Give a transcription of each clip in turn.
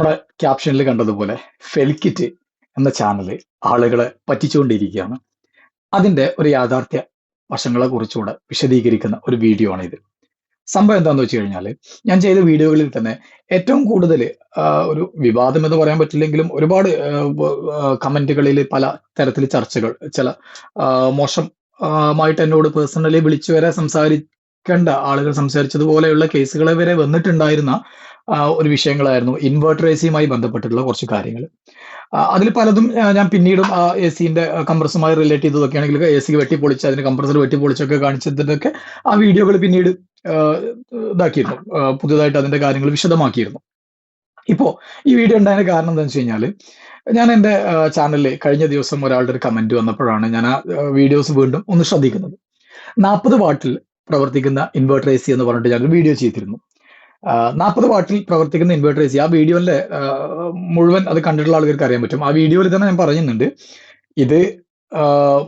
നമ്മുടെ ക്യാപ്ഷനിൽ കണ്ടതുപോലെ ഫെൽക്കിറ്റ് എന്ന ചാനൽ ആളുകളെ പറ്റിച്ചുകൊണ്ടിരിക്കുകയാണ്. അതിന്റെ ഒരു യാഥാർത്ഥ്യ വശങ്ങളെ കുറിച്ചുകൂടെ വിശദീകരിക്കുന്ന ഒരു വീഡിയോ ആണ് ഇത് സംഭവം എന്താണെന്ന് വെച്ച് കഴിഞ്ഞാൽ ഞാൻ ചെയ്ത വീഡിയോകളിൽ തന്നെ ഏറ്റവും കൂടുതൽ ഒരു വിവാദം എന്ന് പറയാൻ പറ്റില്ലെങ്കിലും ഒരുപാട് കമന്റുകളിൽ പല തരത്തിൽ ചർച്ചകൾ ചില മോശമായിട്ട് എന്നോട് പേഴ്സണലി വിളിച്ചു വരെ സംസാരിക്കേണ്ട ആളുകൾ സംസാരിച്ചതുപോലെയുള്ള കേസുകളെ വരെ വന്നിട്ടുണ്ടായിരുന്ന ഒരു വിഷയങ്ങളായിരുന്നു. ഇൻവേർട്ടർ എ സിയുമായി ബന്ധപ്പെട്ടിട്ടുള്ള കുറച്ച് കാര്യങ്ങൾ. അതിൽ പലതും ഞാൻ പിന്നീടും എ സിന്റെ കംപ്രസുമായി റിലേറ്റ് ചെയ്തതൊക്കെ ആണെങ്കിൽ എ സി വെട്ടിപ്പൊളിച്ച് അതിന് കംപ്രസർ വെട്ടിപ്പൊളിച്ചൊക്കെ കാണിച്ചതിന്റെയൊക്കെ ആ വീഡിയോകൾ പിന്നീട് ഇതാക്കിയിരുന്നു. പുതിയതായിട്ട് അതിന്റെ കാര്യങ്ങൾ വിശദമാക്കിയിരുന്നു. ഇപ്പോ ഈ വീഡിയോ ഉണ്ടായതിന് കാരണം എന്താണെന്ന് വെച്ച് കഴിഞ്ഞാൽ ഞാൻ എന്റെ ചാനലിൽ കഴിഞ്ഞ ദിവസം ഒരാളുടെ ഒരു കമന്റ് വന്നപ്പോഴാണ് ഞാൻ ആ വീഡിയോസ് വീണ്ടും ഒന്ന് ശ്രദ്ധിക്കുന്നത്. നാൽപ്പത് വാട്ടിൽ പ്രവർത്തിക്കുന്ന ഇൻവേർട്ടർ എ സി എന്ന് പറഞ്ഞിട്ട് ഞാൻ വീഡിയോ ചെയ്തിരുന്നു. നാൽപ്പത് വാട്ടിൽ പ്രവർത്തിക്കുന്ന ഇൻവേർട്ടർ എ സി ആ വീഡിയോയിലെ മുഴുവൻ അത് കണ്ടിട്ടുള്ള ആളുകൾക്ക് അറിയാൻ പറ്റും. ആ വീഡിയോയിൽ തന്നെ ഞാൻ പറയുന്നുണ്ട്. ഇത്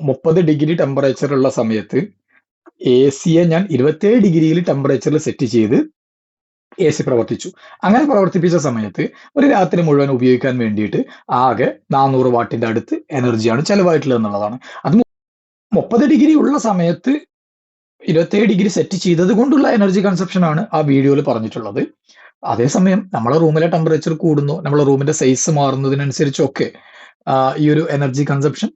മുപ്പത് ഡിഗ്രി ടെമ്പറേച്ചറുള്ള സമയത്ത് എ സിയെ ഞാൻ ഇരുപത്തേഴ് ഡിഗ്രിയിൽ ടെമ്പറേച്ചറിൽ സെറ്റ് ചെയ്ത് എ സി പ്രവർത്തിച്ചു. അങ്ങനെ പ്രവർത്തിപ്പിച്ച സമയത്ത് ഒരു രാത്രി മുഴുവൻ ഉപയോഗിക്കാൻ വേണ്ടിയിട്ട് ആകെ നാനൂറ് വാട്ടിന്റെ അടുത്ത് എനർജിയാണ് ചെലവായിട്ടുള്ളത് എന്നുള്ളതാണ്. അത് മുപ്പത് ഡിഗ്രി ഉള്ള സമയത്ത് ഇരുപത്തേഴ് ഡിഗ്രി സെറ്റ് ചെയ്തത് കൊണ്ടുള്ള എനർജി കൺസപ്ഷൻ ആണ് ആ വീഡിയോയിൽ പറഞ്ഞിട്ടുള്ളത്. അതേസമയം നമ്മളെ റൂമിലെ ടെമ്പറേച്ചർ കൂടുന്നു നമ്മളെ റൂമിന്റെ സൈസ് മാറുന്നതിനനുസരിച്ചൊക്കെ ഈ ഒരു എനർജി കൺസപ്ഷൻ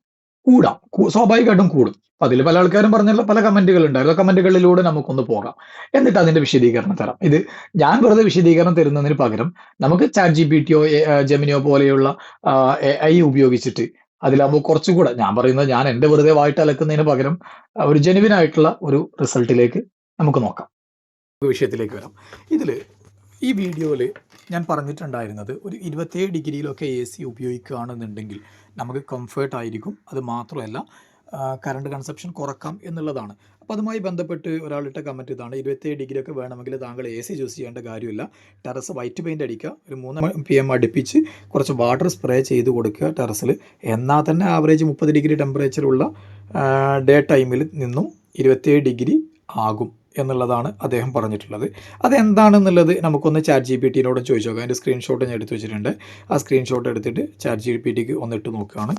കൂടാം. സ്വാഭാവികമായിട്ടും കൂടും. അപ്പൊ അതിൽ പല ആൾക്കാരും പറഞ്ഞുള്ള പല കമന്റുകൾ ഉണ്ടായിരുന്നു കമന്റുകളിലൂടെ നമുക്കൊന്ന് പോകാം. എന്നിട്ട് അതിന്റെ വിശദീകരണം തരാം. ഇത് ഞാൻ വെറുതെ വിശദീകരണം തരുന്നതിന് പകരം നമുക്ക് ചാറ്റ് ജി പി ടിയോ ജെമിനിയോ പോലെയുള്ള ഐ ഉപയോഗിച്ചിട്ട് അതിലാകുമ്പോൾ കുറച്ചും കൂടെ ഞാൻ പറയുന്നത് ഞാൻ എന്റെ വെറുതെ വായിട്ട് അലക്കുന്നതിന് പകരം ഒരു ജെനുവിൻ ആയിട്ടുള്ള ഒരു റിസൾട്ടിലേക്ക് നമുക്ക് നോക്കാം. വിഷയത്തിലേക്ക് വരാം. ഇതിൽ ഈ വീഡിയോയിൽ ഞാൻ പറഞ്ഞിട്ടുണ്ടായിരുന്നത് ഒരു ഇരുപത്തേഴ് ഡിഗ്രിയിലൊക്കെ എ സി ഉപയോഗിക്കുകയാണെന്നുണ്ടെങ്കിൽ നമുക്ക് കംഫേർട്ട് ആയിരിക്കും. അത് മാത്രമല്ല കറണ്ട് കൺസപ്ഷൻ കുറക്കാം എന്നുള്ളതാണ്. അപ്പോൾ അതുമായി ബന്ധപ്പെട്ട് ഒരാളിട്ട കമന്റ് ഇതാണ്. ഇരുപത്തേഴ് ഡിഗ്രി ഒക്കെ വേണമെങ്കിൽ താങ്കൾ എ സി ചൂസ് ചെയ്യേണ്ട കാര്യമില്ല. ടെറസ് വൈറ്റ് പെയിന്റ് അടിക്കുക. ഒരു മൂന്ന് പി എം അടുപ്പിച്ച് കുറച്ച് വാട്ടർ സ്പ്രേ ചെയ്ത് കൊടുക്കുക ടെറസിൽ എന്നാൽ തന്നെ ആവറേജ് മുപ്പത് ഡിഗ്രി ടെമ്പറേച്ചറുള്ള ഡേ ടൈമിൽ നിന്നും ഇരുപത്തേഴ് ഡിഗ്രി ആകും എന്നുള്ളതാണ് അദ്ദേഹം പറഞ്ഞിട്ടുള്ളത്. അതെന്താണെന്നുള്ളത് നമുക്കൊന്ന് ചാറ്റ് ജി പി ടിയിലോട് ചോദിച്ചു നോക്കാം. അതിന്റെ സ്ക്രീൻഷോട്ട് ഞാൻ എടുത്ത് വെച്ചിട്ടുണ്ട്. ആ സ്ക്രീൻഷോട്ട് എടുത്തിട്ട് ചാറ്റ് ജി പി ടിക്ക് ഒന്നിട്ട് നോക്കുകയാണ്.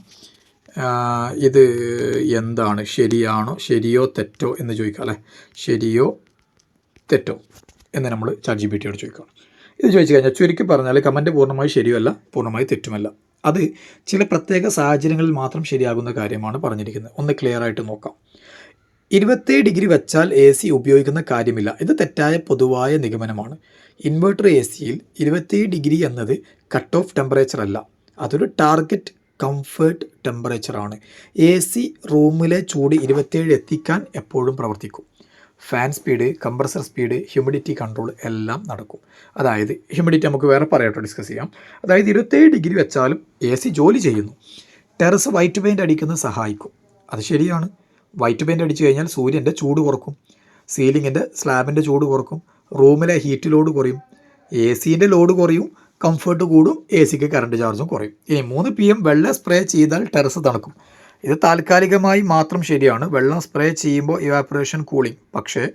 ഇത് എന്താണ്? ശരിയാണോ? ശരിയോ തെറ്റോ എന്ന് ചോദിക്കാം അല്ലേ? ശരിയോ തെറ്റോ എന്ന് നമ്മൾ ചാറ്റ് ജി പി ടിയോട് ചോദിക്കണം. ഇത് ചോദിച്ചു കഴിഞ്ഞാൽ ചുരുക്കി പറഞ്ഞാൽ കമന്റ് പൂർണമായി ശരിയല്ല പൂർണമായി തെറ്റുമല്ല. അത് ചില പ്രത്യേക സാഹചര്യങ്ങളിൽ മാത്രം ശരിയാകുന്ന കാര്യമാണ് പറഞ്ഞിരിക്കുന്നത്. ഒന്ന് ക്ലിയർ ആയിട്ട് നോക്കാം. ഇരുപത്തേഴ് ഡിഗ്രി വെച്ചാൽ എ സി ഉപയോഗിക്കുന്ന കാര്യമില്ല. ഇത് തെറ്റായ പൊതുവായ നിഗമനമാണ്. ഇൻവെർട്ടർ എ സിയിൽ ഇരുപത്തേഴ് ഡിഗ്രി എന്നത് കട്ട് ഓഫ് ടെമ്പറേച്ചർ അല്ല. അതൊരു ടാർഗറ്റ് കംഫേർട്ട് ടെമ്പറേച്ചറാണ് എ സി റൂമിലെ ചൂട് ഇരുപത്തേഴ് എത്തിക്കാൻ എപ്പോഴും പ്രവർത്തിക്കും. Fan speed compressor speed humidity control എല്ലാം നടക്കും. അതായത് ഹ്യൂമിഡിറ്റി നമുക്ക് വേറെ പറയട്ടോ ഡിസ്കസ് ചെയ്യാം. അതായത് ഇരുപത്തേഴ് ഡിഗ്രി വെച്ചാലും എ സി ജോലി ചെയ്യുന്നു. ടെറസ് വൈറ്റ് പെയിന്റ് അടിക്കുന്നത് സഹായിക്കും. അത് ശരിയാണ്. വൈറ്റ് പെയിന്റ് അടിച്ചു കഴിഞ്ഞാൽ സൂര്യന്റെ ചൂട് കുറക്കും. സീലിങ്ങിന്റെ സ്ലാബിന്റെ ചൂട് കുറക്കും. റൂമിലെ ഹീറ്റ് ലോഡ് കുറയും. എ സീന്റെ ലോഡ് കുറയും. കംഫർട്ട് കൂടും എ സിക്ക് കറണ്ട് ചാർജും കുറയും. ഇനി മൂന്ന് പി എം വെള്ളം സ്പ്രേ ചെയ്താൽ ടെറസ് തണുക്കും. ഇത് താൽക്കാലികമായി മാത്രം ശരിയാണ്. വെള്ളം സ്പ്രേ ചെയ്യുമ്പോൾ ഇവാപ്പറേഷൻ കൂളിംഗ് പക്ഷേ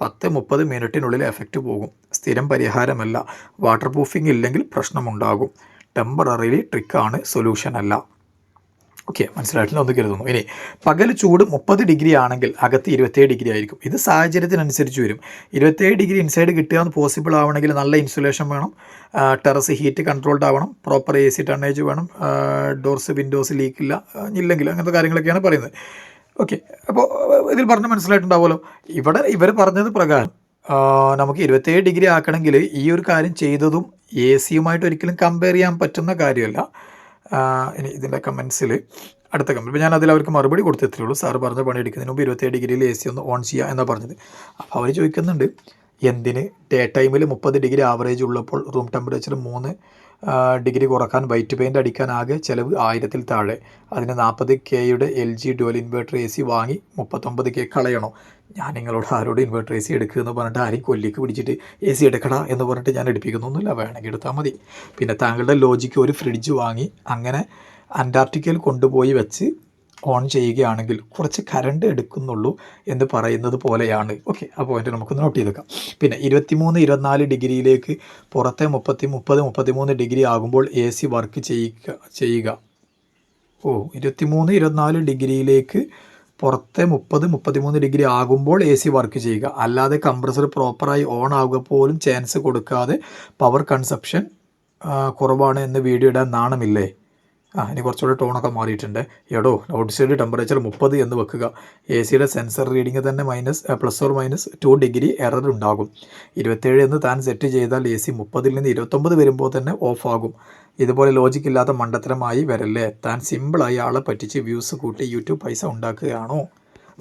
പത്ത് മുപ്പത് മിനിറ്റിനുള്ളിൽ എഫക്റ്റ് പോകും. സ്ഥിരം പരിഹാരമല്ല. വാട്ടർ പ്രൂഫിംഗ് ഇല്ലെങ്കിൽ പ്രശ്നമുണ്ടാകും. ടെമ്പററിലി ട്രിക്കാണ് സൊല്യൂഷൻ അല്ല. ഓക്കെ മനസ്സിലായിട്ടില്ല ഒന്ന് കരുതുന്നു. ഇനി പകൽ ചൂട് മുപ്പത് ഡിഗ്രി ആണെങ്കിൽ അകത്ത് ഇരുപത്തേഴ് ഡിഗ്രി ആയിരിക്കും. ഇത് സാഹചര്യത്തിനനുസരിച്ച് വരും. ഇരുപത്തേഴ് ഡിഗ്രി ഇൻസൈഡ് കിട്ടുക പോസിബിൾ ആവണമെങ്കിൽ നല്ല ഇൻസുലേഷൻ വേണം. ടെറസ് ഹീറ്റ് കൺട്രോൾഡ് ആവണം. പ്രോപ്പർ എ സി ടണ്ണേജ് വേണം. ഡോർസ് വിൻഡോസ് ലീക്ക് ഇല്ല. ഇല്ലെങ്കിൽ അങ്ങനത്തെ കാര്യങ്ങളൊക്കെയാണ് പറയുന്നത്. ഓക്കെ അപ്പോൾ ഇതിൽ പറഞ്ഞ് മനസ്സിലായിട്ടുണ്ടാവുമല്ലോ. ഇവിടെ ഇവർ പറഞ്ഞത് പ്രകാരം നമുക്ക് ഇരുപത്തേഴ് ഡിഗ്രി ആക്കണമെങ്കിൽ ഈ ഒരു കാര്യം ചെയ്തതും എ സിയുമായിട്ട് ഒരിക്കലും കമ്പയർ ചെയ്യാൻ പറ്റുന്ന കാര്യമല്ല. ഇനി ഇതിന്റെ കമൻസിൽ അടുത്ത കമന്റ് ഇപ്പോൾ ഞാൻ അതിൽ അവർക്ക് മറുപടി കൊടുത്തേ ഉള്ളൂ സാറ് പറഞ്ഞ പണി എടുക്കുന്നതിന് മുമ്പ് ഇരുപത്തേഴ് ഡിഗ്രിയിൽ എ സി ഒന്ന് ഓൺ ചെയ്യുക എന്നാണ് പറഞ്ഞത്. അപ്പോൾ അവർ ചോദിക്കുന്നുണ്ട് എന്തിന്? ഡേ ടൈമിൽ മുപ്പത് ഡിഗ്രി ആവറേജ് ഉള്ളപ്പോൾ റൂം ടെമ്പറേച്ചർ മൂന്ന് ഡിഗ്രി കുറയ്ക്കാൻ വൈറ്റ് പെയിന്റ് അടിക്കാൻ ആകെ ചിലവ് ആയിരത്തിൽ താഴെ. അതിന് നാൽപ്പത് കെയുടെ L G dual inverter A C വാങ്ങി മുപ്പത്തൊമ്പത് കെ കളയണോ. ഞാൻ നിങ്ങളോട് ആരോട് ഇൻവേർട്ടർ എ സി എടുക്കുക എന്ന് പറഞ്ഞിട്ട് ആരെയും കൊല്ലിക്ക് പിടിച്ചിട്ട് എ സി എടുക്കടാ എന്ന് പറഞ്ഞിട്ട് ഞാൻ എടുപ്പിക്കുന്നൊന്നുമില്ല വേണമെങ്കിൽ എടുത്താൽ മതി. പിന്നെ താങ്കളുടെ ലോജിക്ക് ഒരു ഫ്രിഡ്ജ് വാങ്ങി അങ്ങനെ അന്റാർട്ടിക്കയിൽ കൊണ്ടുപോയി വെച്ച് ഓൺ ചെയ്യുകയാണെങ്കിൽ കുറച്ച് കറണ്ട് എടുക്കുന്നുള്ളൂ എന്ന് പറയുന്നത് പോലെയാണ്. ഓക്കെ ആ പോയിന്റ് നമുക്ക് നോട്ട് ചെയ്തേക്കാം പിന്നെ ഇരുപത്തിമൂന്ന് ഇരുപത്തിനാല് ഡിഗ്രിയിലേക്ക് പുറത്തെ മുപ്പത്തി മുപ്പത് മുപ്പത്തിമൂന്ന് ഡിഗ്രി ആകുമ്പോൾ എ സി വർക്ക് ചെയ്യുക ചെയ്യുക. ഓ ഇരുപത്തിമൂന്ന് ഇരുപത്തിനാല് ഡിഗ്രിയിലേക്ക് പുറത്തെ മുപ്പത് മുപ്പത്തിമൂന്ന് ഡിഗ്രി ആകുമ്പോൾ എ സി വർക്ക് ചെയ്യുക. അല്ലാതെ കംപ്രസർ പ്രോപ്പറായി ഓൺ ആവുക പോലും ചാൻസ് കൊടുക്കാതെ പവർ കൺസപ്ഷൻ കുറവാണ് എന്ന് വീഡിയോ ഇടാൻ നാണമില്ലേ? ആ ഇനി കുറച്ചുകൂടി ടോണൊക്കെ മാറിയിട്ടുണ്ട്. എടോ ഔട്ട് സൈഡ് ടെമ്പറേച്ചർ മുപ്പത് എന്ന് വെക്കുക. എ സിയുടെ സെൻസർ റീഡിംഗ് തന്നെ minus plus or minus two degree error ഉണ്ടാകും. ഇരുപത്തേഴ് എന്ന് താൻ സെറ്റ് ചെയ്താൽ എ സി മുപ്പതിൽ നിന്ന് ഇരുപത്തൊമ്പത് വരുമ്പോൾ തന്നെ ഓഫ് ആകും. ഇതുപോലെ ലോജിക് ഇല്ലാത്ത മണ്ടത്തരമായി വരല്ലേ? താൻ സിമ്പിളായി ആളെ പറ്റിച്ച് വ്യൂസ് കൂട്ടി യൂട്യൂബ് പൈസ ഉണ്ടാക്കുകയാണോ?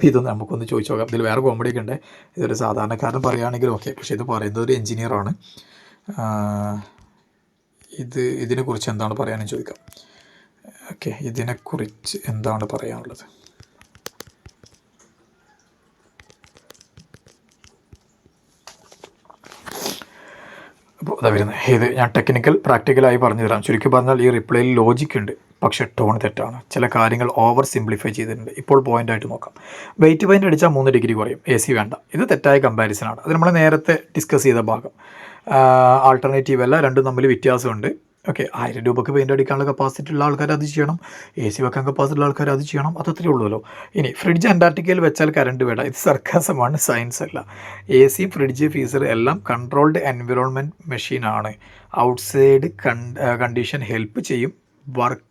ഇതൊന്ന് നമുക്കൊന്ന് ചോദിച്ചു നോക്കാം. ഇതിൽ വേറെ കോമഡി ഒക്കെ ഉണ്ട്. ഇതൊരു സാധാരണക്കാരൻ പറയുകയാണെങ്കിൽ ഓക്കെ പക്ഷേ ഇത് പറയുന്നത് ഒരു എഞ്ചിനീയറാണ് ഇത് ഇതിനെക്കുറിച്ച് എന്താണ് പറയാനും ചോദിക്കാം. ഓക്കെ ഇതിനെക്കുറിച്ച് എന്താണ് പറയാനുള്ളത്? അപ്പോൾ അതാ വരുന്നത് ഇത് ഞാൻ ടെക്നിക്കൽ പ്രാക്ടിക്കലായി പറഞ്ഞു തരാം. ചുരുക്കി പറഞ്ഞാൽ ഈ റിപ്ലൈയിൽ ലോജിക് ഉണ്ട് പക്ഷേ ടോൺ തെറ്റാണ്. ചില കാര്യങ്ങൾ ഓവർ സിംപ്ലിഫൈ ചെയ്തിട്ടുണ്ട്. ഇപ്പോൾ പോയിന്റ് ആയിട്ട് നോക്കാം. വെയിറ്റ് പോയിന്റ് അടിച്ചാൽ മൂന്ന് ഡിഗ്രി കുറയും. എ സി വേണ്ട. ഇത് തെറ്റായ കമ്പാരിസനാണ് അത് നമ്മൾ നേരത്തെ ഡിസ്കസ് ചെയ്ത ഭാഗം. ആൾട്ടർനേറ്റീവ് അല്ല രണ്ടും തമ്മിൽ വ്യത്യാസമുണ്ട്. ഓക്കെ ആയിരം രൂപക്ക് പെയിന്റ് അടിക്കാനുള്ള കപ്പാസിറ്റി ഉള്ള ആൾക്കാർ അത് ചെയ്യണം. എ സി വെക്കാൻ കപ്പാസിറ്റി ഉള്ള ആൾക്കാർ അത് ചെയ്യണം. അതത്രേ ഉള്ളൂല്ലോ. ഇനി ഫ്രിഡ്ജ് അന്റാർട്ടിക്കയിൽ വെച്ചാൽ കറണ്ട് വേണ്ട. ഇത് സർക്കാസമാണ് സയൻസ് അല്ല. എ സി ഫ്രിഡ്ജ് ഫീസർ എല്ലാം കൺട്രോൾഡ് എൻവിറോൺമെന്റ് മെഷീനാണ് ഔട്ട്സൈഡ് കണ്ടീഷൻ ഹെൽപ്പ് ചെയ്യും. വർക്ക്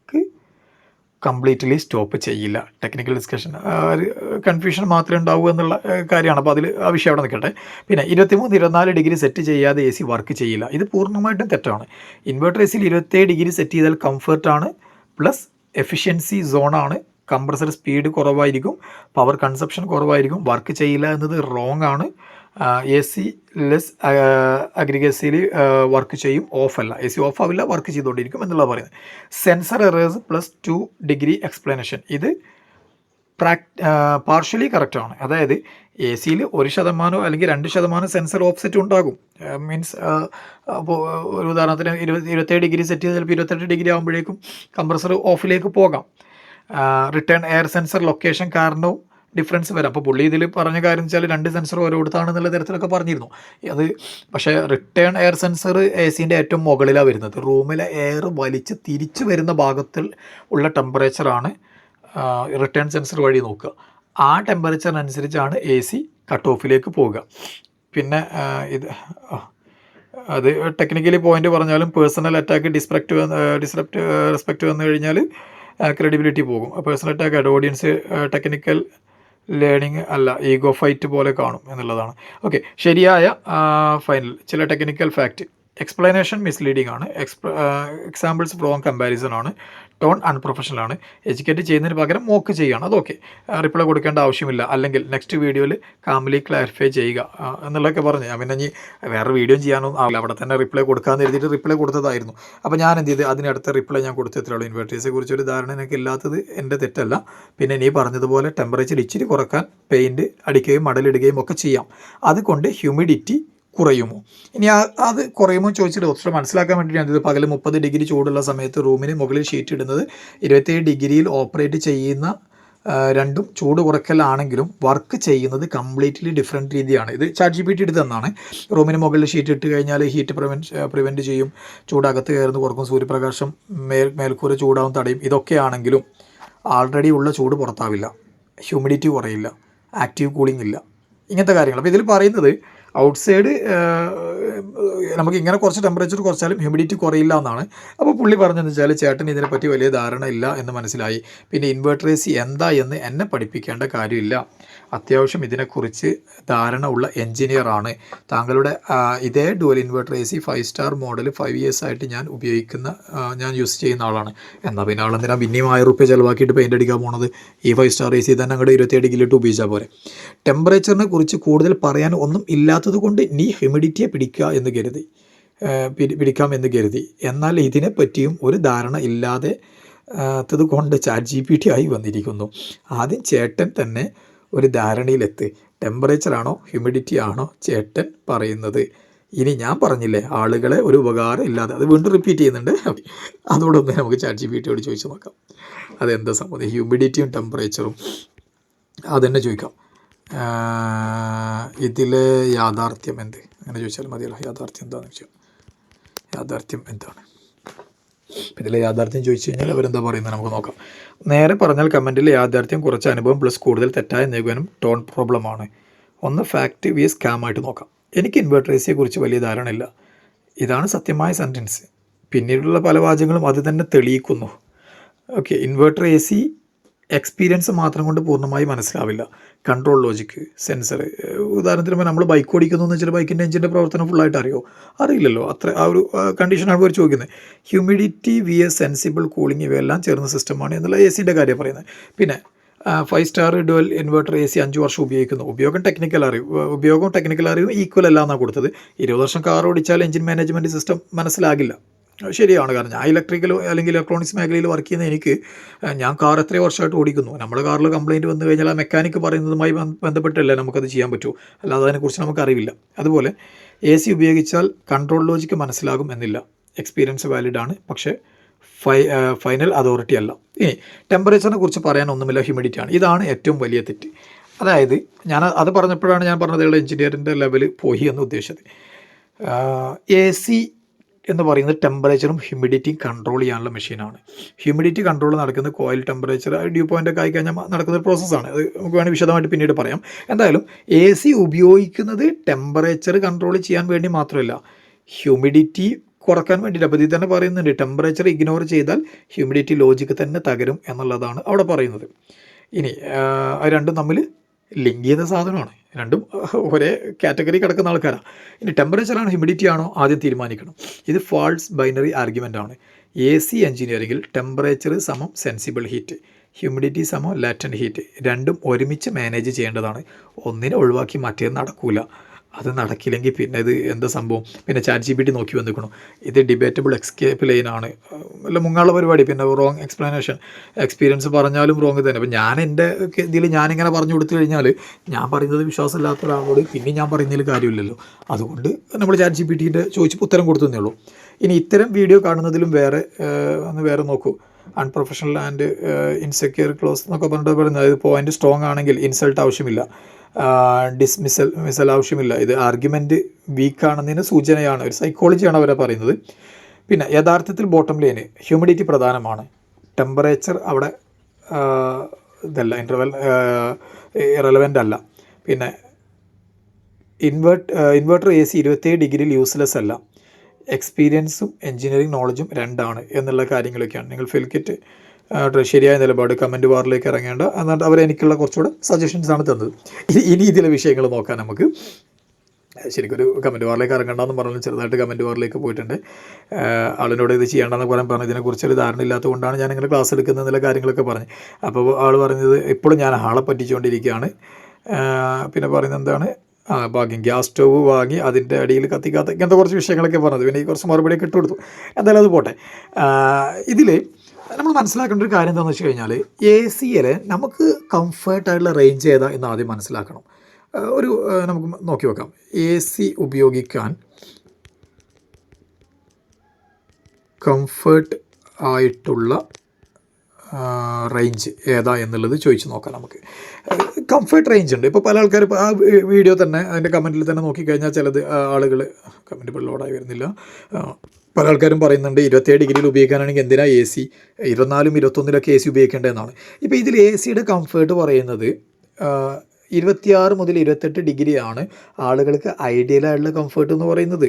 കംപ്ലീറ്റ്ലി സ്റ്റോപ്പ് ചെയ്യില്ല. ടെക്നിക്കൽ ഡിസ്കഷൻ ഒരു കൺഫ്യൂഷൻ മാത്രമേ ഉണ്ടാവൂ എന്നുള്ള കാര്യമാണ്. അപ്പോൾ അതിൽ ആ വിഷയം അവിടെ നിൽക്കട്ടെ. പിന്നെ ഇരുപത്തിമൂന്ന് ഇരുപത്തിനാല് ഡിഗ്രി സെറ്റ് ചെയ്യാതെ എ സി വർക്ക് ചെയ്യില്ല. ഇത് പൂർണമായിട്ടും തെറ്റാണ്. ഇൻവെർട്ടർ എ സിയിൽ ഇരുപത്തേഴ് ഡിഗ്രി സെറ്റ് ചെയ്താൽ കംഫർട്ടാണ് പ്ലസ് എഫിഷ്യൻസി സോണാണ് കംപ്രസർ സ്പീഡ് കുറവായിരിക്കും. പവർ കൺസപ്ഷൻ കുറവായിരിക്കും. വർക്ക് ചെയ്യില്ല എന്നത് റോങ് ആണ്. എ സി ലെസ് അഗ്രിഗസിയിൽ വർക്ക് ചെയ്യും ഓഫ് അല്ല എ സി ഓഫ് ആവില്ല വർക്ക് ചെയ്തുകൊണ്ടിരിക്കും എന്നുള്ളത് പറയുന്നത്. Sensor errors plus two degree explanation ഇത് പ്രാക് പാർഷ്യലി കറക്റ്റാണ് അതായത് എ സിയിൽ ഒരു ശതമാനം അല്ലെങ്കിൽ രണ്ട് ശതമാനം സെൻസർ ഓഫ്സെറ്റ് ഉണ്ടാകും. മീൻസ് ഒരു ഉദാഹരണത്തിന് ഇരുപത് ഇരുപത്തേഴ് ഡിഗ്രി സെറ്റ് ചെയ്ത് ചിലപ്പോൾ ഇരുപത്തെട്ട് ഡിഗ്രി ആകുമ്പോഴേക്കും കംപ്രസർ ഓഫിലേക്ക് പോകാം. റിട്ടേൺ എയർ സെൻസർ ലൊക്കേഷൻ കാരണവും ഡിഫറൻസ് വരാം. അപ്പോൾ പുള്ളി ഇതിൽ പറഞ്ഞ കാര്യം വെച്ചാൽ രണ്ട് സെൻസർ ഓരോടത്താണെന്നുള്ള തരത്തിലൊക്കെ പറഞ്ഞിരുന്നു. അത് പക്ഷേ റിട്ടേൺ എയർ സെൻസർ എ സിന്റെ ഏറ്റവും മുകളിലാണ് വരുന്നത്. റൂമിലെ എയർ വലിച്ച് തിരിച്ചു വരുന്ന ഭാഗത്തിൽ ഉള്ള ടെമ്പറേച്ചറാണ് റിട്ടേൺ സെൻസർ വഴി നോക്കുക. ആ ടെമ്പറേച്ചറിനനുസരിച്ചാണ് എ സി കട്ട് ഓഫിലേക്ക് പോവുക. പിന്നെ ഇത് അത് ടെക്നിക്കലി പോയിന്റ് പറഞ്ഞാലും personal attack disrespect disrespect respect വന്നു കഴിഞ്ഞാൽ ക്രെഡിബിലിറ്റി പോകും. Personal attack audience technical learning അല്ല ഈഗോ ഫൈറ്റ് പോലെ കാണും എന്നുള്ളതാണ്. ഓക്കെ ശരിയായ ഫൈനൽ ചില ടെക്നിക്കൽ ഫാക്റ്റ് എക്സ്പ്ലനേഷൻ മിസ്ലീഡിംഗ് ആണ്. എക്സ്പ്ല എക്സാമ്പിൾസ് ഫ്രോങ് കമ്പാരിസൺ ആണ്. ടോൺ അൺപ്രൊഫഷണൽ ആണ്. എഡ്യൂക്കേറ്റ് ചെയ്യുന്നതിന് പകരം മോക്ക് ചെയ്യുകയാണ്. അതൊക്കെ റിപ്ലൈ കൊടുക്കേണ്ട ആവശ്യമില്ല. അല്ലെങ്കിൽ നെക്സ്റ്റ് വീഡിയോയിൽ കാമലി ക്ലാരിഫൈ ചെയ്യുക. എന്നുള്ളതൊക്കെ പറഞ്ഞ്. ഞാൻ പിന്നെ ഇനി വേറെ വീഡിയോ ചെയ്യാനൊന്നും ആവില്ല. അവിടെ തന്നെ റിപ്ലൈ കൊടുക്കാമെന്ന് എഴുതിയിട്ട് റിപ്ലൈ കൊടുത്തതായിരുന്നു. അപ്പോൾ ഞാൻ എന്ത് ചെയ്ത്? അതിനടുത്ത റിപ്ലൈ ഞാൻ കൊടുത്തത്രേ ഇൻവെർട്ടേഴ്സിനെ കുറിച്ച് ഒരു ധാരണ എനിക്ക് ഇല്ലാത്തത് എന്റെ തെറ്റല്ല. പിന്നെ നീ പറഞ്ഞതുപോലെ ടെമ്പറേച്ചർ ഇച്ചിരി കുറയ്ക്കാൻ പെയിന്റ് അടിക്കുകയും മടലിടുകയും ഒക്കെ ചെയ്യാം. അതുകൊണ്ട് ഹ്യൂമിഡിറ്റി കുറയുമോ? ഇനി അത് കുറയുമോ ചോദിച്ചിട്ട് ഒത്തിരി മനസ്സിലാക്കാൻ വേണ്ടിയിട്ടാണ് ഇത് പകൽ മുപ്പത് ഡിഗ്രി ചൂടുള്ള സമയത്ത് റൂമിന് മുകളിൽ ഷീറ്റ് ഇടുന്നത്. ഇരുപത്തേഴ് ഡിഗ്രിയിൽ ഓപ്പറേറ്റ് ചെയ്യുന്ന രണ്ടും ചൂട് കുറയ്ക്കലാണെങ്കിലും വർക്ക് ചെയ്യുന്നത് കംപ്ലീറ്റ്ലി ഡിഫറെന്റ് രീതിയാണ്. ഇത് ചാറ്റ് ജി പി ടി എടുത്ത് തന്നാണ്. റൂമിന് മുകളിൽ ഷീറ്റ് ഇട്ട് കഴിഞ്ഞാൽ ഹീറ്റ് പ്രിവെന്റ് പ്രിവെന്റ് ചെയ്യും. ചൂടകത്ത് കയറുന്ന കുറക്കും സൂര്യപ്രകാശം മേൽ മേൽക്കൂര ചൂടാവും തടയും. ഇതൊക്കെയാണെങ്കിലും ആൾറെഡി ഉള്ള ചൂട് പുറത്താവില്ല. ഹ്യൂമിഡിറ്റി കുറയില്ല. ആക്റ്റീവ് കൂളിംഗ് ഇല്ല. ഇങ്ങനത്തെ കാര്യങ്ങൾ. അപ്പോൾ ഇതിൽ പറയുന്നത് ഔട്ട്സൈഡ് നമുക്ക് ഇങ്ങനെ കുറച്ച് ടെമ്പറേച്ചർ കുറച്ചാലും ഹ്യൂമിഡിറ്റി കുറയില്ല എന്നാണ്. അപ്പോൾ പുള്ളി പറഞ്ഞതെന്ന് വെച്ചാൽ ചേട്ടൻ ഇതിനെപ്പറ്റി വലിയ ധാരണ ഇല്ല എന്ന് മനസ്സിലായി. പിന്നെ ഇൻവെർട്ടർ എ സി എന്താ എന്ന് എന്നെ പഠിപ്പിക്കേണ്ട കാര്യമില്ല. അത്യാവശ്യം ഇതിനെക്കുറിച്ച് ധാരണ ഉള്ള എൻജിനീയറാണ് താങ്കളുടെ ഇതേ dual inverter A C five star model five years ആയിട്ട് ഞാൻ ഉപയോഗിക്കുന്ന ഞാൻ യൂസ് ചെയ്യുന്ന ആളാണ്. എന്നാൽ പിന്നെ ആളെന്തിനാ പിന്നെയും ആയിരം റുപ്യ ചിലവാക്കിയിട്ട് പെയിന്റ് അടിക്കാൻ പോണത്? ഈ ഫൈവ് സ്റ്റാർ എ സി തന്നെ അങ്ങോട്ട് ഇരുപത്തിയേഴ് ഡിഗ്രിയിലിട്ട് ഉപയോഗിച്ചാൽ പോരെ. ടെമ്പറേച്ചറിനെ കുറിച്ച് കൂടുതൽ പറയാൻ ഒന്നും ഇല്ലാത്തത് കൊണ്ട് നീ ഹ്യൂമിഡിറ്റിയെ പിടിക്കുക എന്ന് കരുതി. പിടിക്കാം എന്ന് കരുതി. എന്നാൽ ഇതിനെപ്പറ്റിയും ഒരു ധാരണ ഇല്ലാതെ കൊണ്ട് ചാറ്റ് ജി പി ടി ആയി വന്നിരിക്കുന്നു. ആദ്യം ചേട്ടൻ തന്നെ ഒരു ധാരണയിലെത്ത്. ടെമ്പറേച്ചർ ആണോ ഹ്യൂമിഡിറ്റി ആണോ ചേട്ടൻ പറയുന്നത്. ഇനി ഞാൻ പറഞ്ഞില്ലേ ആളുകളെ ഒരു ഉപകാരം ഇല്ലാതെ. അത് വീണ്ടും റിപ്പീറ്റ് ചെയ്യുന്നുണ്ട്. അതോടൊന്ന് നമുക്ക് ചാറ്റ് ജി പി ടിയോട് ചോദിച്ചു നോക്കാം. അതെന്താ സംഭവം? ഹ്യൂമിഡിറ്റിയും ടെമ്പറേച്ചറും അതന്നെ ചോദിക്കാം. ഇതിലെ യാഥാർത്ഥ്യം എന്ത്? അങ്ങനെ ചോദിച്ചാൽ മതിയല്ലോ. യാഥാർത്ഥ്യം എന്താണെന്ന് ചോദിച്ചാൽ. യാഥാർത്ഥ്യം എന്താണ്? ഇതിലെ യാഥാർത്ഥ്യം ചോദിച്ചു കഴിഞ്ഞാൽ അവരെന്താ പറയുന്നത്? നമുക്ക് നോക്കാം. നേരെ പറഞ്ഞാൽ കമന്റിൽ യാഥാർത്ഥ്യം കുറച്ച് അനുഭവം പ്ലസ് കൂടുതൽ തെറ്റായ നിഗമനം ടോൺ പ്രോബ്ലമാണ് ഒന്ന് ഫാക്റ്റ് വി സ്കാം ആയിട്ട് നോക്കാം. എനിക്ക് ഇൻവെർട്ടർ എ കുറിച്ച് വലിയ ധാരണയില്ല ഇതാണ് സത്യമായ സെന്റൻസ് പിന്നീടുള്ള പല വാചകങ്ങളും അത് തന്നെ തെളിയിക്കുന്നു. Okay inverter A C experience മാത്രം കൊണ്ട് പൂർണമായി മനസ്സിലാവില്ല. കൺട്രോൾ ലോജിക്ക് സെൻസർ ഉദാഹരണത്തിന് നമ്മൾ ബൈക്ക് ഓടിക്കുന്നു എന്ന് വെച്ചാൽ ബൈക്കിന്റെ എഞ്ചിന്റെ പ്രവർത്തനം ഫുള്ളായിട്ട് അറിയോ? അറിയില്ലല്ലോ. അത്ര ആ ഒരു കണ്ടീഷനാണ് അവർ ചോദിക്കുന്നത്. Humidity V A sensible cooling ഇവയെല്ലാം ചേർന്ന സിസ്റ്റമാണ് എന്നുള്ള എ സിന്റെ കാര്യം പറയുന്നത്. പിന്നെ five star dual inverter A C അഞ്ച് വർഷം ഉപയോഗിക്കുന്നു. ഉപയോഗം ടെക്നിക്കൽ അറിവ് ഉപയോഗം ടെക്നിക്കൽ അറിവ് ഈക്വൽ അല്ല എന്നാണ് കൊടുത്തത്. ഇരുപത് വർഷം കാർ ഓടിച്ചാൽ എഞ്ചിൻ മാനേജ്മെന്റ് സിസ്റ്റം മനസ്സിലാകില്ല. ശരിയാണ്. കാരണം ഞാൻ ഇലക്ട്രിക്കൽ അല്ലെങ്കിൽ ഇലക്ട്രോണിക്സ് മേഖലയിൽ വർക്ക് ചെയ്യുന്ന എനിക്ക് ഞാൻ കാർ എത്രയോ വർഷമായിട്ട് ഓടിക്കുന്നു. നമ്മുടെ കാറിൽ കംപ്ലയിന്റ് വന്നു കഴിഞ്ഞാൽ ആ മെക്കാനിക്ക് പറയുന്നതുമായി ബന്ധ- ബന്ധപ്പെട്ടല്ലേ നമുക്കത് ചെയ്യാൻ പറ്റൂ. അല്ലാതെ അതിനെക്കുറിച്ച് നമുക്ക് അറിവില്ല. അതുപോലെ എ സി ഉപയോഗിച്ചാൽ കൺട്രോൾ ലോജിക്ക് മനസ്സിലാകും എന്നില്ല. എക്സ്പീരിയൻസ് വാലിഡ് ആണ്. പക്ഷേ ഫൈ ഫൈനൽ അതോറിറ്റി അല്ല. ഇനി ടെമ്പറേച്ചറിനെ കുറിച്ച് പറയാൻ ഒന്നുമില്ല ഹ്യൂമിഡിറ്റി ആണ്. ഇതാണ് ഏറ്റവും വലിയ തെറ്റ്. അതായത് ഞാൻ അത് പറഞ്ഞപ്പോഴാണ് ഞാൻ പറഞ്ഞത് എഞ്ചിനീയറിന്റെ ലെവൽ പോയി എന്ന് ഉദ്ദേശിച്ചത്. എ സി എന്ന് പറയുന്നത് ടെമ്പറേച്ചറും ഹ്യൂമിഡിറ്റിയും കൺട്രോൾ ചെയ്യാനുള്ള മെഷീനാണ് ഹ്യൂമിഡിറ്റി കൺട്രോൾ നടക്കുന്നത് കോയിൽ ടെമ്പറേച്ചർ ഡ്യൂ പോയിന്റ് ഒക്കെ ആയിക്കഴിഞ്ഞാൽ നടക്കുന്ന ഒരു പ്രോസസ്സാണ് അത് നമുക്ക് വേണമെങ്കിൽ വിശദമായിട്ട് പിന്നീട് പറയാം. എന്തായാലും എ സി ഉപയോഗിക്കുന്നത് ടെമ്പറേച്ചർ കൺട്രോൾ ചെയ്യാൻ വേണ്ടി മാത്രമല്ല ഹ്യൂമിഡിറ്റി കുറയ്ക്കാൻ വേണ്ടിയിട്ട്. അപ്പോൾ ഇതിൽ തന്നെ പറയുന്നുണ്ട് ടെമ്പറേച്ചർ ഇഗ്നോർ ചെയ്താൽ ഹ്യൂമിഡിറ്റി ലോജിക്ക് തന്നെ തകരും എന്നുള്ളതാണ് അവിടെ പറയുന്നത്. ഇനി അത് രണ്ടും തമ്മിൽ ലിങ്ക് ചെയ്ത സാധനമാണ്. രണ്ടും ഒരേ കാറ്റഗറി കിടക്കുന്ന ആൾക്കാരാണ് ഇനി ടെമ്പറേച്ചറാണ് ഹ്യൂമിഡിറ്റി ആണോ ആദ്യം തീരുമാനിക്കണം. ഇത് ഫാൾസ് ബൈനറി ആർഗ്യുമെന്റ് ആണ്. എ സി എഞ്ചിനീയറിംഗിൽ ടെമ്പറേച്ചർ സമം സെൻസിബിൾ ഹീറ്റ് ഹ്യൂമിഡിറ്റി സമം ലാറ്റൻ ഹീറ്റ് രണ്ടും ഒരുമിച്ച് മാനേജ് ചെയ്യേണ്ടതാണ്. ഒന്നിനെ ഒഴിവാക്കി മറ്റേത് നടക്കൂല. അത് നടക്കില്ലെങ്കിൽ പിന്നെ ഇത് എന്താ സംഭവം? പിന്നെ ചാറ്റ് ജി പി ടി നോക്കി വന്നിരിക്കണം ഇത് ഡിബേറ്റബിൾ എക്സ്കേപ്പ് ലൈനാണ് അല്ല മുങ്ങാനുള്ള പരിപാടി. പിന്നെ റോങ് എക്സ്പ്ലനേഷൻ എക്സ്പീരിയൻസ് പറഞ്ഞാലും റോങ് തന്നെ. അപ്പം ഞാൻ എന്റെ ഇതിൽ ഞാനിങ്ങനെ പറഞ്ഞു കൊടുത്തു കഴിഞ്ഞാൽ ഞാൻ പറയുന്നത് വിശ്വാസമില്ലാത്ത ഒരാളോട് പിന്നെ ഞാൻ പറയുന്നതിൽ കാര്യമില്ലല്ലോ. അതുകൊണ്ട് നമ്മൾ ചാറ്റ് ജി പി ടീന്റെ ചോദിച്ച് ഉത്തരം കൊടുത്തതേ ഉള്ളൂ. ഇനി ഇത്തരം വീഡിയോ കാണുന്നതിലും വേറെ ഒന്ന് വേറെ നോക്കൂ. അൺപ്രൊഫഷണൽ ആൻഡ് ഇൻസെക്യൂർ ക്ലോസ് എന്നൊക്കെ പറഞ്ഞിട്ട് പറയുന്നത്. അതായത് പോയിന്റ് സ്ട്രോങ് ആണെങ്കിൽ ഇൻസൾട്ട് ആവശ്യമില്ല. ഡിസ്മിസൽ മിസൽ ആവശ്യമില്ല ഇത് ആർഗ്യുമെന്റ് വീക്കാണെന്നതിന് സൂചനയാണ്. ഒരു സൈക്കോളജിയാണ് അവരെ പറയുന്നത്. പിന്നെ യഥാർത്ഥത്തിൽ ബോട്ടം ലൈന് ഹ്യൂമിഡിറ്റി പ്രധാനമാണ്. ടെമ്പറേച്ചർ അവിടെ ഇതല്ല ഇന്റർവെൽ റെലവന്റ് അല്ല. പിന്നെ ഇൻവേർട്ട് ഇൻവേർട്ടർ എ സി ഇരുപത്തേഴ് ഡിഗ്രിയിൽ യൂസ്ലെസ് അല്ല. എക്സ്പീരിയൻസും എഞ്ചിനീയറിംഗ് നോളജും രണ്ടാണ് എന്നുള്ള കാര്യങ്ങളൊക്കെയാണ്. നിങ്ങൾ ഫെൽക്കിറ്റ് ശരിയായ നിലപാട് കമന്റ് ബാറിലേക്ക് ഇറങ്ങേണ്ട. എന്നിട്ട് അവർ എനിക്കുള്ള കുറച്ചുകൂടെ സജഷൻസ് ആണ് തന്നത്. ഇനി ഇതിലെ വിഷയങ്ങൾ നോക്കാം നമുക്ക്. ശരിക്കും ഒരു കമന്റ് ബാറിലേക്ക് ഇറങ്ങണ്ടെന്ന് പറഞ്ഞു ചെറുതായിട്ട് കമന്റ് ബാറിലേക്ക് പോയിട്ടുണ്ട്. ആളിനോട് ഇത് ചെയ്യേണ്ടെന്ന് പറയാൻ പറഞ്ഞു ഇതിനെക്കുറിച്ച് ഒരു ധാരണ ഇല്ലാത്തതുകൊണ്ടാണ് ഞാൻ ഇങ്ങനെ ക്ലാസ് എടുക്കുന്ന നല്ല കാര്യങ്ങളൊക്കെ പറഞ്ഞു അപ്പോൾ ആൾ പറഞ്ഞത് ഇപ്പോഴും ഞാൻ ആളെ പറ്റിച്ചുകൊണ്ടിരിക്കുകയാണ് പിന്നെ പറയുന്നത് എന്താണ്? ആ ഭാഗ്യം ഗ്യാസ് സ്റ്റോവ് വാങ്ങി അതിന്റെ അടിയിൽ കത്തിക്കാത്ത ഇങ്ങനത്തെ കുറച്ച് വിഷയങ്ങളൊക്കെ പറഞ്ഞത്. പിന്നെ ഈ കുറച്ച് മറുപടിയൊക്കെ ഇട്ട് കൊടുത്തു എന്തായാലും അത് പോട്ടെ. ഇതിൽ നമ്മൾ മനസ്സിലാക്കേണ്ട ഒരു കാര്യം എന്താണെന്ന് വെച്ച് കഴിഞ്ഞാൽ എ സിയിൽ നമുക്ക് കംഫർട്ടായിട്ടുള്ള റേഞ്ച് ഏതാ എന്ന് ആദ്യം മനസ്സിലാക്കണം. ഒരു നമുക്ക് നോക്കി വെക്കാം. എ സി ഉപയോഗിക്കാൻ കംഫർട്ട് ആയിട്ടുള്ള റേഞ്ച് ഏതാ എന്നുള്ളത് ചോദിച്ച് നോക്കാം നമുക്ക്. കംഫർട്ട് റേഞ്ച് ഉണ്ട്. ഇപ്പോൾ പല ആൾക്കാർ ആ വീഡിയോ തന്നെ അതിന്റെ കമന്റിൽ തന്നെ നോക്കിക്കഴിഞ്ഞാൽ ചിലത് ആളുകൾ കമന്റ് ഇപ്പോൾ ലോഡായി വരുന്നില്ല. പല ആൾക്കാരും പറയുന്നുണ്ട് ഇരുപത്തേഴ് ഡിഗ്രിയിൽ ഉപയോഗിക്കാനാണെങ്കിൽ എന്തിനാ എ സി ഇരുപത്തിനാലും ഇരുപത്തൊന്നിലൊക്കെ എ സി ഉപയോഗിക്കേണ്ടതെന്നാണ് ഇപ്പോൾ ഇതിൽ എ സിയുടെ കംഫേർട്ട് പറയുന്നത് ഇരുപത്തിയാറ് മുതൽ ഇരുപത്തെട്ട് ഡിഗ്രിയാണ് ആളുകൾക്ക് ഐഡിയലായിട്ടുള്ള കംഫേർട്ട് എന്ന് പറയുന്നത്.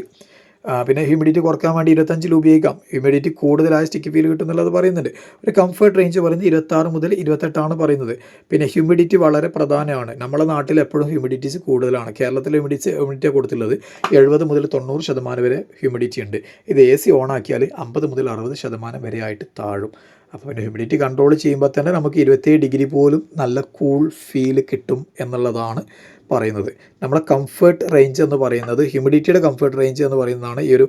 പിന്നെ ഹ്യൂമിഡിറ്റി കുറയ്ക്കാൻ വേണ്ടി ഇരുപത്തഞ്ചിൽ ഉപയോഗിക്കാം. ഹ്യൂമിഡിറ്റി കൂടുതലായ സ്റ്റിക്ക് ഫീൽ കിട്ടുന്നുള്ളത് പറയുന്നുണ്ട്. ഒരു കംഫർട്ട് റേഞ്ച് പറയുന്നത് ഇരുപത്താറ് മുതൽ ഇരുപത്തെട്ടാണ് പറയുന്നത്. പിന്നെ ഹ്യൂമിഡിറ്റി വളരെ പ്രധാനമാണ്. നമ്മുടെ നാട്ടിൽ എപ്പോഴും ഹ്യൂമിഡിറ്റീസ് കൂടുതലാണ്. കേരളത്തിലെ ഹ്യൂമിഡിറ്റി ഹ്യൂമിഡിറ്റി കൊടുത്തുള്ളത് എഴുപത് മുതൽ തൊണ്ണൂറ് ശതമാനം വരെ ഹ്യൂമിഡിറ്റി ഉണ്ട്. ഇത് എ സി ഓണാക്കിയാൽ അമ്പത് മുതൽ അറുപത് ശതമാനം വരെ ആയിട്ട് താഴും. അപ്പോൾ ഹ്യൂമിഡിറ്റി കൺട്രോൾ ചെയ്യുമ്പോൾ തന്നെ നമുക്ക് ഇരുപത്തേഴ് ഡിഗ്രി പോലും നല്ല കൂൾ ഫീൽ കിട്ടും എന്നുള്ളതാണ് പറയുന്നത്. നമ്മുടെ കംഫർട്ട് റേഞ്ച് എന്ന് പറയുന്നത് ഹ്യൂമിഡിറ്റിയുടെ കംഫർട്ട് റേഞ്ച് എന്ന് പറയുന്നതാണ് ഈ ഒരു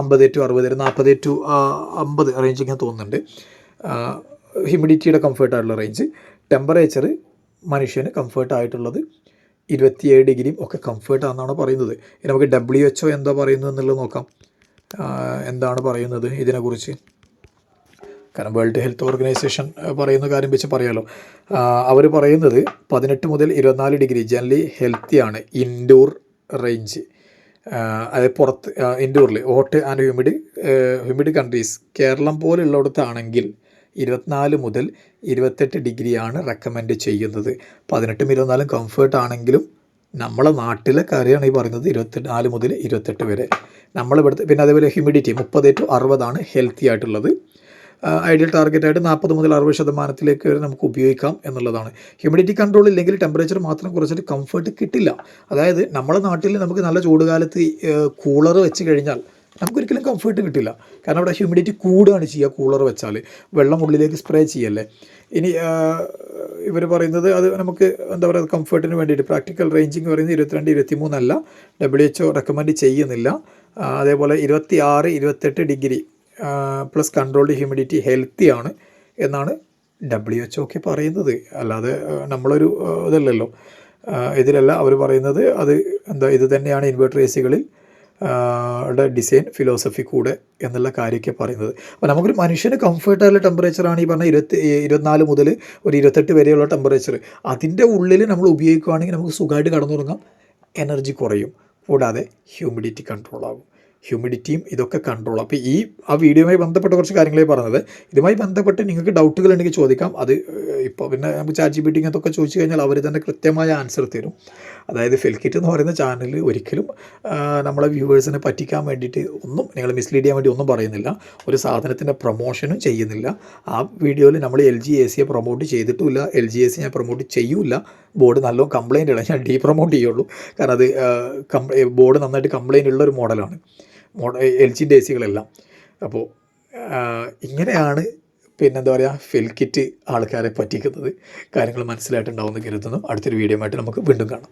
അമ്പത് ടു അറുപത് നാൽപ്പത് ടു അമ്പത് റേഞ്ച് ഇങ്ങനെ തോന്നുന്നുണ്ട്. ഹ്യൂമിഡിറ്റിയുടെ കംഫർട്ട് ആയിട്ടുള്ള റേഞ്ച് ടെമ്പറേച്ചർ മനുഷ്യന് കംഫർട്ട് ആയിട്ടുള്ളത് ഇരുപത്തിയേഴ് ഡിഗ്രിയും ഒക്കെ കംഫേർട്ടാണെന്നാണ് പറയുന്നത്. നമുക്ക് ഡബ്ല്യു എച്ച് ഒ എന്താ പറയുന്നത് എന്നുള്ളത് നോക്കാം. എന്താണ് പറയുന്നത് ഇതിനെക്കുറിച്ച്? കാരണം വേൾഡ് ഹെൽത്ത് ഓർഗനൈസേഷൻ പറയുന്ന കാര്യം വെച്ച് പറയാമല്ലോ അവർ പറയുന്നത് പതിനെട്ട് മുതൽ ഇരുപത്തിനാല് ഡിഗ്രി ജനറലി ഹെൽത്തിയാണ് ഇൻഡോർ റേഞ്ച് അതായത് പുറത്ത് ഇൻഡോറിൽ hot and humid humid countries Kerala പോലുള്ളിടത്താണെങ്കിൽ ഇരുപത്തിനാല് മുതൽ ഇരുപത്തെട്ട് ഡിഗ്രിയാണ് റെക്കമെൻഡ് ചെയ്യുന്നത്. പതിനെട്ടും ഇരുപത്തിനാലും കംഫേർട്ട് ആണെങ്കിലും നമ്മളെ നാട്ടിലെ കാര്യമാണ് ഈ പറയുന്നത് ഇരുപത്തെട്ട് നാല് മുതൽ ഇരുപത്തെട്ട് വരെ. നമ്മളിവിടുത്തെ പിന്നെ അതേപോലെ ഹ്യൂമിഡിറ്റി മുപ്പത് ടു അറുപതാണ് ഹെൽത്തി ആയിട്ടുള്ളത്. ഐഡിയൽ ടാർഗറ്റായിട്ട് നാൽപ്പത് മുതൽ അറുപത് ശതമാനത്തിലേക്ക് വരെ നമുക്ക് ഉപയോഗിക്കാം എന്നുള്ളതാണ്. ഹ്യൂമിഡിറ്റി കൺട്രോൾ ഇല്ലെങ്കിൽ ടെമ്പറേച്ചർ മാത്രം കുറച്ചിട്ട് കംഫർട്ട് കിട്ടില്ല. അതായത് നമ്മുടെ നാട്ടിൽ നമുക്ക് നല്ല ചൂടുകാലത്ത് കൂളർ വെച്ച് കഴിഞ്ഞാൽ നമുക്കൊരിക്കലും കംഫർട്ട് കിട്ടില്ല. കാരണം അവിടെ ഹ്യൂമിഡിറ്റി കൂടുകയാണ് ചെയ്യുക കൂളർ വെച്ചാൽ വെള്ളം ഉള്ളിലേക്ക് സ്പ്രേ ചെയ്യല്ലേ. ഇനി ഇവർ പറയുന്നത് അത് നമുക്ക് എന്താ പറയുക കംഫർട്ടിന് വേണ്ടിയിട്ട് പ്രാക്ടിക്കൽ റേഞ്ചിങ് പറയുന്നത് ഇരുപത്തിരണ്ട് ഇരുപത്തി മൂന്നല്ല ഡബ്ല്യു എച്ച് ഒ റെക്കമെൻഡ് ചെയ്യുന്നില്ല അതേപോലെ ഇരുപത്തി ആറ് ഇരുപത്തെട്ട് degree plus controlled humidity healthy ആണ് എന്നാണ് ഡബ്ല്യു എച്ച് ഒക്കെ പറയുന്നത്. അല്ലാതെ നമ്മളൊരു ഇതല്ലല്ലോ. ഇതിലല്ല അവർ പറയുന്നത് അത് എന്താ ഇത് തന്നെയാണ് ഇൻവെർട്ടർ എ സികളിൽ ഡിസൈൻ ഫിലോസഫി കൂടെ എന്നുള്ള കാര്യമൊക്കെ പറയുന്നത്. അപ്പോൾ നമുക്കൊരു മനുഷ്യന് കംഫർട്ടായുള്ള ടെമ്പറേച്ചറാണ് ഈ പറഞ്ഞ ഇരുപത്തി ഇരുപത്തിനാല് മുതൽ ഒരു ഇരുപത്തെട്ട് വരെയുള്ള ടെമ്പറേച്ചർ അതിന്റെ ഉള്ളിൽ നമ്മൾ ഉപയോഗിക്കുകയാണെങ്കിൽ നമുക്ക് സുഖമായിട്ട് കടന്നുറങ്ങാം. എനർജി കുറയും. കൂടാതെ ഹ്യൂമിഡിറ്റി കൺട്രോൾ ആകും. ഹ്യൂമിഡിറ്റിയും ഇതൊക്കെ കൺട്രോൾ അപ്പോൾ ഈ ആ വീഡിയോയുമായി ബന്ധപ്പെട്ട കുറച്ച് കാര്യങ്ങളെ പറഞ്ഞത്. ഇതുമായി ബന്ധപ്പെട്ട് നിങ്ങൾക്ക് ഡൗട്ടുകൾ ഉണ്ടെങ്കിൽ ചോദിക്കാം. അത് ഇപ്പോൾ പിന്നെ നമുക്ക് ചാറ്റ് ജി ഇങ്ങനത്തൊക്കെ ചോദിച്ചു കഴിഞ്ഞാൽ അവർ തന്നെ കൃത്യമായ ആൻസർ തരും. അതായത് ഫെൽക്കിറ്റ് എന്ന് പറയുന്ന ചാനൽ ഒരിക്കലും നമ്മളെ വ്യൂവേഴ്സിനെ പറ്റിക്കാൻ വേണ്ടിയിട്ട് ഒന്നും നിങ്ങൾ മിസ്ലീഡ് ചെയ്യാൻ വേണ്ടി ഒന്നും പറയുന്നില്ല. ഒരു സാധനത്തിന്റെ പ്രൊമോഷനും ചെയ്യുന്നില്ല. ആ വീഡിയോയിൽ നമ്മൾ എൽ ജി എ സിയെ പ്രൊമോട്ട് ചെയ്തിട്ടുമില്ല. എൽ ജി എ സി ഞാൻ പ്രൊമോട്ട് ചെയ്യൂല ബോർഡ് നല്ല കംപ്ലയിന്റ് ഉള്ള ഞാൻ ഡീ പ്രൊമോട്ട് ചെയ്യുള്ളൂ. കാരണം അത് ബോർഡ് നന്നായിട്ട് കംപ്ലയിന്റ് ഉള്ള ഒരു മോഡലാണ് മോഡ എൽ ജി ഡേ സികളെല്ലാം അപ്പോൾ ഇങ്ങനെയാണ് പിന്നെന്താ പറയുക ഫെൽക്കിറ്റ് ആൾക്കാരെ പറ്റിക്കുന്നത്. കാര്യങ്ങൾ മനസ്സിലായിട്ടുണ്ടാവുമെന്ന് കരുതുന്നു. അടുത്തൊരു വീഡിയോ ആയിട്ട് നമുക്ക് വീണ്ടും കാണാം.